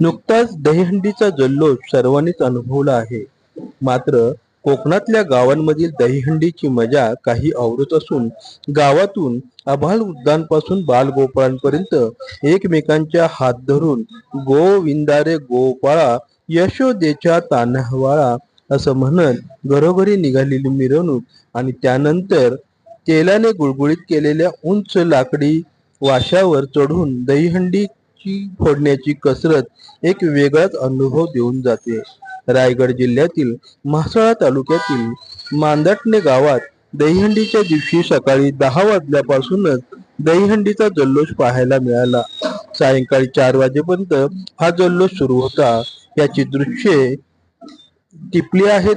नुकताच दहीहंडीचा जल्लोष सर्वांनीच अनुभवला आहे. मात्र कोकणातल्या गावांमधील दहीहंडीची मजा काही आवृत असून गावातून आभाल उद्यानपासून बालगोपाळांपर्यंत एकमेकांच्या हात धरून गोविंदारे गोपाळा यशोदेच्या तान्हावाळा असं म्हणत घरोघरी निघालेली मिरवणूक आणि त्यानंतर तेलाने गुळगुळीत केलेल्या उंच लाकडी वाशावर चढून दहीहंडी दहीहंडीची फोडण्याची कसरत एक वेगळाच अनुभव देऊन जाते. रायगड जिल्ह्यातील म्हसळा तालुक्यातील मांदटणे गावात दहीहंडीच्या दिवशी सकाळी दहा वाजल्यापासूनच दहीहंडीचा जल्लोष पाहायला मिळाला. सायंकाळी चार वाजेपर्यंत हा जल्लोष सुरू होता. याची दृश्ये टिपली आहेत.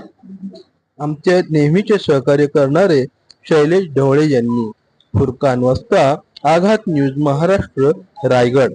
आमचे नेहमीचे सहकार्य करणारे शैलेश ढवळे यांनी. फुरकान वाजता आघात न्यूज महाराष्ट्र रायगड.